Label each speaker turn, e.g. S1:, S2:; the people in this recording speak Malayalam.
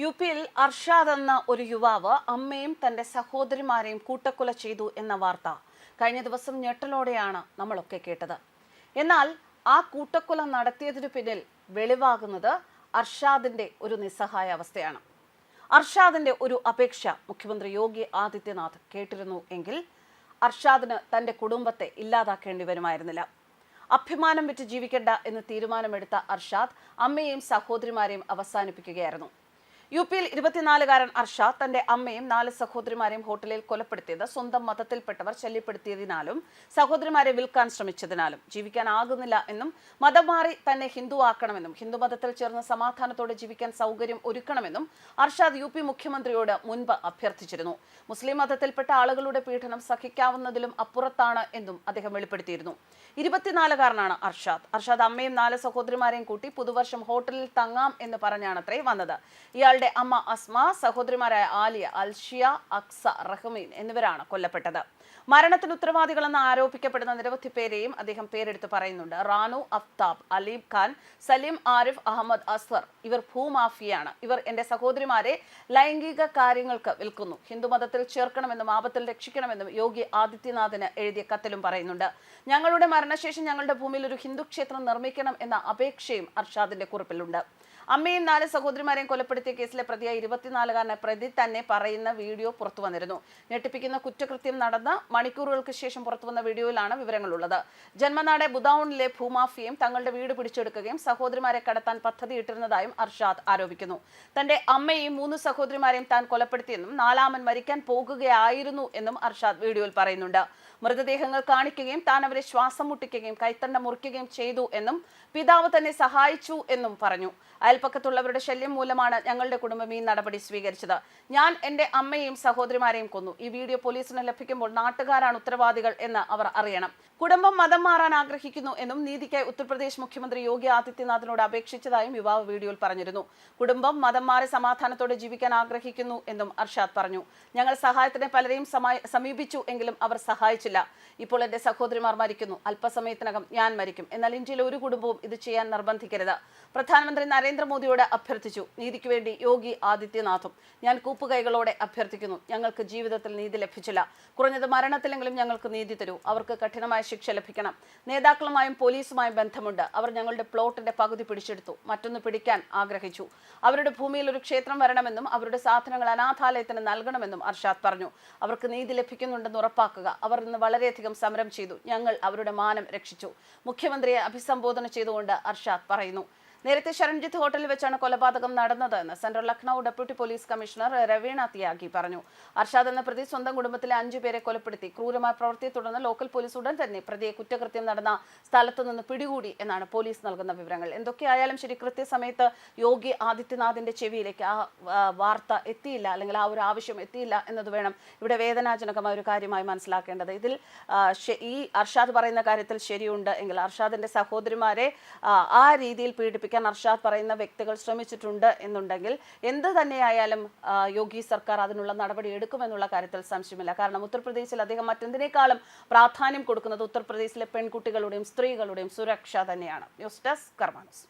S1: യു പിയിൽ അർഷാദ് എന്ന ഒരു യുവാവ് അമ്മയും തന്റെ സഹോദരിമാരെയും കൂട്ടക്കൊല ചെയ്തു എന്ന വാർത്ത കഴിഞ്ഞ ദിവസം ഞെട്ടലോടെയാണ് നമ്മളൊക്കെ കേട്ടത്. എന്നാൽ ആ കൂട്ടക്കൊല നടത്തിയതിനു പിന്നിൽ വെളിവാകുന്നത് അർഷാദിന്റെ ഒരു നിസ്സഹായ അവസ്ഥയാണ്. അർഷാദിന്റെ ഒരു അപേക്ഷ മുഖ്യമന്ത്രി യോഗി ആദിത്യനാഥ് കേട്ടിരുന്നു എങ്കിൽ അർഷാദിന് തന്റെ കുടുംബത്തെ ഇല്ലാതാക്കേണ്ടി വരുമായിരുന്നില്ല. അഭിമാനം വിറ്റ് ജീവിക്കേണ്ട എന്ന് തീരുമാനമെടുത്ത അർഷാദ് അമ്മയെയും സഹോദരിമാരെയും അവസാനിപ്പിക്കുകയായിരുന്നു. യു പിയിൽ ഇരുപത്തിനാലുകാരൻ അർഷാദ് തന്റെ അമ്മയും നാല് സഹോദരിമാരെയും ഹോട്ടലിൽ കൊലപ്പെടുത്തിയത് സ്വന്തം മതത്തിൽപ്പെട്ടവർ ശല്യപ്പെടുത്തിയതിനാലും സഹോദരിമാരെ വിൽക്കാൻ ശ്രമിച്ചതിനാലും. ജീവിക്കാനാകുന്നില്ല എന്നും മതം മാറി തന്നെ ഹിന്ദു ആക്കണമെന്നും ഹിന്ദു മതത്തിൽ ചേർന്ന് സമാധാനത്തോടെ ജീവിക്കാൻ സൗകര്യം ഒരുക്കണമെന്നും അർഷാദ് യു പി മുഖ്യമന്ത്രിയോട് മുൻപ് അഭ്യർത്ഥിച്ചിരുന്നു. മുസ്ലിം മതത്തിൽപ്പെട്ട ആളുകളുടെ പീഡനം സഹിക്കാവുന്നതിലും അപ്പുറത്താണ് എന്നും അദ്ദേഹം വെളിപ്പെടുത്തിയിരുന്നു. ഇരുപത്തിനാലുകാരനാണ് അർഷാദ് അർഷാദ് അമ്മയും നാല് സഹോദരിമാരെയും കൂട്ടി പുതുവർഷം ഹോട്ടലിൽ തങ്ങാം എന്ന് പറഞ്ഞാണത്രേ വന്നത്. ഇയാളുടെ അമ്മ അസ്മ സഹോദരിമാരായ ആലിയ അൽഷിയ അക്സ റഹ്മീൻ എന്നിവരാണ് കൊല്ലപ്പെട്ടത്. മരണത്തിന് ഉത്തരവാദികളെന്ന് ആരോപിക്കപ്പെടുന്ന നിരവധി പേരെയും അദ്ദേഹം പേരെടുത്ത് പറയുന്നുണ്ട്. റാനു അഫ്താബ് അലീബ് ഖാൻ സലീം ആരിഫ് അഹമ്മദ് അസ്വർ ഇവർ ഭൂമാഫിയാണ്. ഇവർ എന്റെ സഹോദരിമാരെ ലൈംഗിക കാര്യങ്ങൾക്ക് വിൽക്കുന്നു. ഹിന്ദുമതത്തിൽ ചേർക്കണമെന്നും ആപത്തിൽ രക്ഷിക്കണമെന്നും യോഗി ആദിത്യനാഥിന് എഴുതിയ കത്തിലും പറയുന്നുണ്ട്. ഞങ്ങളുടെ മരണശേഷം ഞങ്ങളുടെ ഭൂമിയിൽ ഒരു ഹിന്ദു ക്ഷേത്രം നിർമ്മിക്കണം എന്ന അപേക്ഷയും അർഷാദിന്റെ കുറിപ്പിലുണ്ട്. അമ്മയും നാല് സഹോദരിമാരെയും കൊലപ്പെടുത്തിയ കേസിലെ പ്രതിയായ ഇരുപത്തിനാലുകാരനെ പ്രതി തന്നെ പറയുന്ന വീഡിയോ പുറത്തു വന്നിരുന്നു. ഞെട്ടിപ്പിക്കുന്ന കുറ്റകൃത്യം നടന്ന മണിക്കൂറുകൾക്ക് ശേഷം പുറത്തുവന്ന വീഡിയോയിലാണ് വിവരങ്ങളുള്ളത്. ജന്മനാടെ ബുദൌണിലെ ഭൂമാഫിയയും തങ്ങളുടെ വീട് പിടിച്ചെടുക്കുകയും സഹോദരിമാരെ കടത്താൻ പദ്ധതിയിട്ടിരുന്നതായും അർഷാദ് ആരോപിക്കുന്നു. തന്റെ അമ്മയെയും മൂന്ന് സഹോദരിമാരെയും താൻ കൊലപ്പെടുത്തിയെന്നും നാലാമൻ മരിക്കാൻ പോകുകയായിരുന്നു എന്നും അർഷാദ് വീഡിയോയിൽ പറയുന്നുണ്ട്. മൃതദേഹങ്ങൾ കാണിക്കുകയും താൻ അവരെ ശ്വാസം മുട്ടിക്കുകയും കൈത്തണ്ട മുറിക്കുകയും ചെയ്തു എന്നും പിതാവ് തന്നെ സഹായിച്ചു എന്നും പറഞ്ഞു. അയൽപ്പക്കത്തുള്ളവരുടെ ശല്യം മൂലമാണ് ഞങ്ങളുടെ കുടുംബം ഈ നടപടി സ്വീകരിച്ചത്. ഞാൻ എന്റെ അമ്മയെയും സഹോദരിമാരെയും കൊന്നു. ഈ വീഡിയോ പോലീസിന് ലഭിക്കുമ്പോൾ നാട്ടുകാരാണ് ഉത്തരവാദികൾ എന്ന് അവർ അറിയണം. കുടുംബം മതം മാറാൻ ആഗ്രഹിക്കുന്നു എന്നും നീതിക്കായി ഉത്തർപ്രദേശ് മുഖ്യമന്ത്രി യോഗി ആദിത്യനാഥിനോട് അപേക്ഷിച്ചതായും യുവാവ് വീഡിയോയിൽ പറഞ്ഞിരുന്നു. കുടുംബം മതം മാറി സമാധാനത്തോടെ ജീവിക്കാൻ ആഗ്രഹിക്കുന്നു എന്നും അർഷാദ് പറഞ്ഞു. ഞങ്ങൾ സഹായത്തിന് പലരെയും സമീപിച്ചു എങ്കിലും അവർ സഹായിച്ചില്ല. ഇപ്പോൾ എന്റെ സഹോദരിമാർ മരിക്കുന്നു. അല്പസമയത്തിനകം ഞാൻ മരിക്കും. എന്നാൽ ഇന്ത്യയിലെ ഒരു കുടുംബവും ഇത് ചെയ്യാൻ നിർബന്ധിക്കരുത്. പ്രധാനമന്ത്രി നരേന്ദ്രമോദിയോട് അഭ്യർത്ഥിച്ചു. നീതിക്ക് വേണ്ടി യോഗി ആദിത്യനാഥും. ഞാൻ കൂപ്പുകൈകളോടെ അഭ്യർത്ഥിക്കുന്നു. ഞങ്ങൾക്ക് ജീവിതത്തിൽ നീതി ലഭിച്ചില്ല. കുറഞ്ഞത് മരണത്തിലെങ്കിലും ഞങ്ങൾക്ക് നീതി തരൂ. അവർക്ക് കഠിനമായ ശിക്ഷ ലഭിക്കണം. നേതാക്കളുമായും പോലീസുമായും ബന്ധമുണ്ട്. അവർ ഞങ്ങളുടെ പ്ലോട്ടിന്റെ പകുതി പിടിച്ചെടുത്തു. മറ്റൊന്ന് പിടിക്കാൻ ആഗ്രഹിച്ചു. അവരുടെ ഭൂമിയിൽ ഒരു ക്ഷേത്രം വരണമെന്നും അവരുടെ സാധനങ്ങൾ അനാഥാലയത്തിന് നൽകണമെന്നും അർഷാദ് പറഞ്ഞു. അവർക്ക് നീതി ലഭിക്കുന്നുണ്ടെന്ന് ഉറപ്പാക്കുക. അവർ ഇന്ന് വളരെയധികം സമരം ചെയ്തു. ഞങ്ങൾ അവരുടെ മാനം രക്ഷിച്ചു. മുഖ്യമന്ത്രിയെ അഭിസംബോധന ചെയ്തുകൊണ്ട് അർഷാദ് പറയുന്നു. നേരത്തെ ശരൺജിത്ത് ഹോട്ടലിൽ വെച്ചാണ് കൊലപാതകം നടന്നതെന്ന് central Lucknow deputy police commissioner Raveena Tyagi പറഞ്ഞു. അർഷാദ് എന്ന പ്രതി സ്വന്തം കുടുംബത്തിലെ അഞ്ചു പേരെ കൊലപ്പെടുത്തി. ക്രൂരമായ പ്രവൃത്തിയെ തുടർന്ന് ലോക്കൽ പോലീസ് ഉടൻ തന്നെ പ്രതിയെ കുറ്റകൃത്യം നടന്ന സ്ഥലത്തു നിന്ന് പിടികൂടി എന്നാണ് പോലീസ് നൽകുന്ന വിവരങ്ങൾ. എന്തൊക്കെയായാലും ശരി കൃത്യസമയത്ത് യോഗി ആദിത്യനാഥിന്റെ ചെവിയിലേക്ക് ആ വാർത്ത എത്തിയില്ല അല്ലെങ്കിൽ ആ ഒരു ആവശ്യം എത്തിയില്ല എന്നത് വേണം ഇവിടെ വേദനാജനകമായ ഒരു കാര്യമായി മനസ്സിലാക്കേണ്ടത്. ഇതിൽ ഈ അർഷാദ് പറയുന്ന കാര്യത്തിൽ ശരിയുണ്ട് എങ്കിൽ അർഷാദിന്റെ സഹോദരിമാരെ ആ രീതിയിൽ പീഡിപ്പിക്കാൻ അർഷാദ് പറയുന്ന വ്യക്തികൾ ശ്രമിച്ചിട്ടുണ്ട് എന്നുണ്ടെങ്കിൽ എന്ത് തന്നെയായാലും യോഗി സർക്കാർ അതിനുള്ള നടപടി എടുക്കുമെന്നുള്ള കാര്യത്തിൽ സംശയമില്ല. കാരണം ഉത്തർപ്രദേശിൽ അദ്ദേഹം മറ്റെന്തിനേക്കാളും പ്രാധാന്യം കൊടുക്കുന്നത് ഉത്തർപ്രദേശിലെ പെൺകുട്ടികളുടെയും സ്ത്രീകളുടെയും സുരക്ഷ തന്നെയാണ്. News desk കർമാനസ്.